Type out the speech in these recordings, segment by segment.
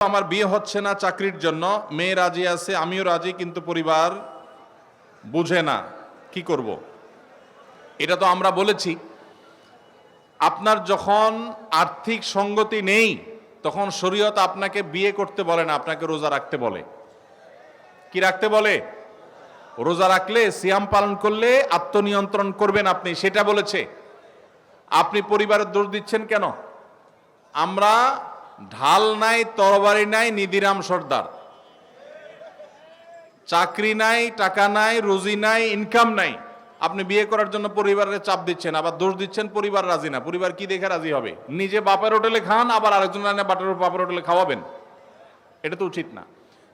আমার বিয়ে হচ্ছে না চাকরির জন্য, মেয়ে রাজি আছে, আমিও রাজি, কিন্তু পরিবার বুঝে না, কি করব? এটা তো আমরা বলেছি। আপনার যখন আর্থিক সঙ্গতি নেই, তখন শরীয়ত আপনাকে বিয়ে করতে বলে না, আপনাকে রোজা রাখতে বলে। কি রাখতে বলে? রোজা রাখলে, সিয়াম পালন করলে আত্মনিয়ন্ত্রণ করবেন আপনি, সেটা বলেছে। আপনি পরিবারের দোষ দিচ্ছেন কেন? আমরা ঢাল নাই, তরবারি নাই নিদিরাম সর্দার। চাকরি নাই, টাকা নাই, রুজি নাই ইনকাম নাই। আপনি বিয়ে করার জন্য পরিবারের চাপ দিচ্ছেন, আবার দোষ দিচ্ছেন, পরিবার রাজি না। পরিবার কি দেখে রাজি হবে? নিজে বাপের হোটেলে খান, আবার আরেকজন রান্না বাটার বাপের হোটেলে খাওয়াবেন। এটা তো উচিত না।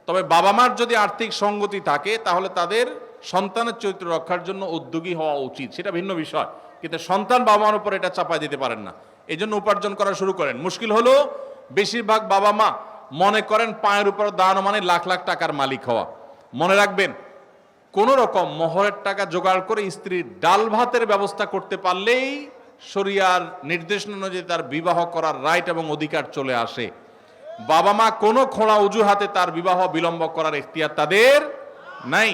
তবে বাবা মার যদি আর্থিক সঙ্গতি থাকে, তাহলে তাদের সন্তানের চরিত্র রক্ষার জন্য উদ্যোগী হওয়া উচিত। সেটা ভিন্ন বিষয়। কিন্তু সন্তান বাবা মার উপর এটা চাপাই দিতে পারেন না। এই জন্য উপার্জন করা শুরু করেন। মুশকিল হলো বেশিরভাগ বাবা মা মনে করেন পায়ের উপর দাঁড়ানো মানে লাখ লাখ টাকার মালিক হওয়া। মনে রাখবেন, কোন রকম মোহরের টাকা জোগাড় করে স্ত্রীর ডাল ভাতের ব্যবস্থা করতে পারলেই শরিয়ার নির্দেশনা অনুযায়ী তার বিবাহ করার রাইট এবং অধিকার চলে আসে। বাবা মা কোনো খোঁড়া অজুহাতে তার বিবাহ বিলম্ব করার এখতিয়ার তাদের নাই।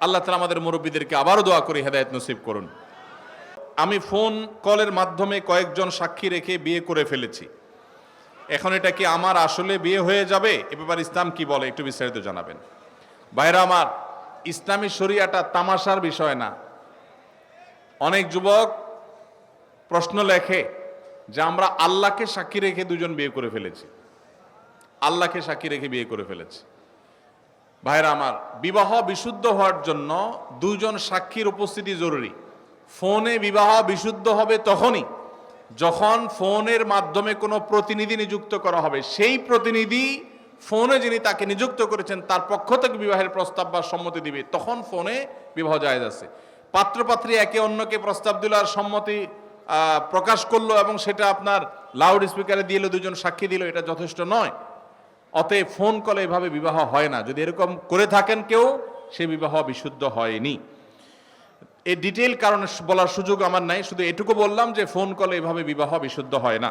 আল্লাহ তালা আমাদের মুরব্বীদেরকে আবারও দোয়া করে হেদায়ত নসিব করুন। আমি ফোন কলের মাধ্যমে কয়েকজন সাক্ষী রেখে বিয়ে করে ফেলেছি। এখন এটা কি আমার আসলে বিয়ে হয়ে যাবে? এ ব্যাপারে ইসলাম কি বলে? একটু বিস্তারিত জানাবেন। ভাইরা আমার, ইসলামী শরিয়াটা তামাশার বিষয় না। অনেক যুবক প্রশ্ন লেখে যে আমরা আল্লাহকে সাক্ষী রেখে দুজন বিয়ে করে ফেলেছি। আল্লাহকে সাক্ষী রেখে বিয়ে করে ফেলেছি। ভাইরা আমার, বিবাহ বিশুদ্ধ হওয়ার জন্য দুজন সাক্ষীর উপস্থিতি জরুরি। ফোনে বিবাহ বিশুদ্ধ হবে তখনই। যখন ফোনের মাধ্যমে কোনো প্রতিনিধি নিযুক্ত করা হবে, সেই প্রতিনিধি ফোনে যিনি তাকে নিযুক্ত করেছেন, তার পক্ষ থেকে বিবাহের প্রস্তাব বা সম্মতি দিবে। তখন ফোনে বিবাহ জায়েজ আছে। পাত্রপাত্রী একে অন্যকে প্রস্তাব দিল আর সম্মতি প্রকাশ করল এবং সেটা আপনার লাউড স্পিকারে দিয়ে দুজন সাক্ষী দিল, এটা যথেষ্ট নয়। অতএব ফোন কলে এভাবে বিবাহ হয় না। যদি এরকম করে থাকেন কেউ, সে বিবাহ বিশুদ্ধ হয়নি। এই ডিটেল কারণে বলার সুযোগ আমার নাই। শুধু এটুকু বললাম যে ফোন কলে এভাবে বিবাহ বিশুদ্ধ হয় না।